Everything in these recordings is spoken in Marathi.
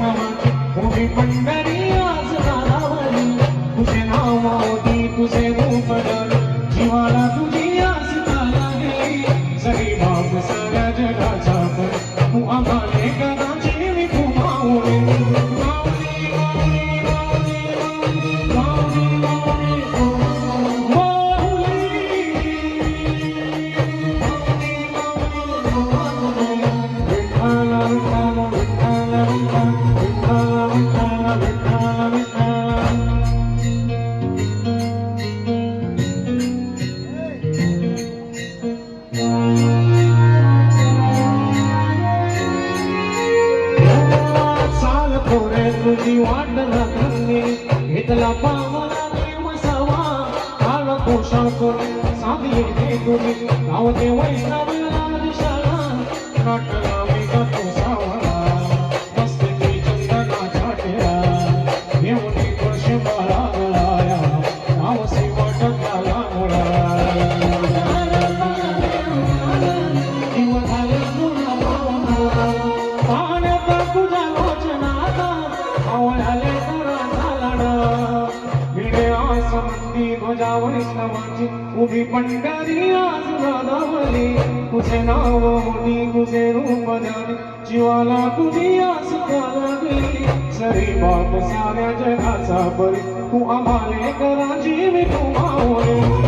मोठी पंढरी आज नारावली तुझे नाव मोठी तुझे रूप जीवाला तुझे आनंदी वाट धन्य घेतला पावला देव सवा. काळ पोशाख साधी हे गुणी गावते वैष्णव नाटला आसमंदी ध्वजा वैष्णवाची उभी पंढरी आज राधावली. तुझे नाव मुनी तुझे रूप जाने जीवाला तुझी आस लागली सरी बाप साऱ्या जगाचा बरी तू आम्हाले करा मी तू मावळे.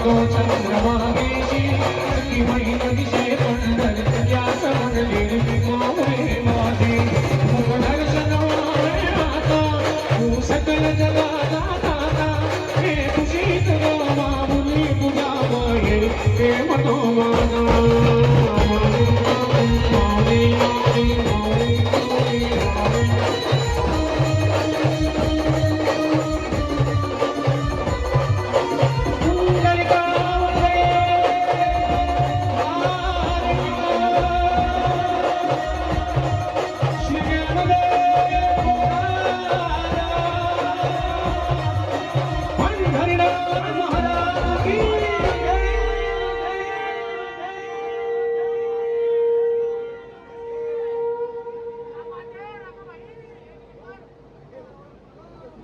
गेलो चंद्रभागेची महिन दिशे पंढर व्यास म्हणले गोरे माझे दर्शन माता तू सकल जगाता दाता हे तुझी गावा मुली तुझा हे मनोमाना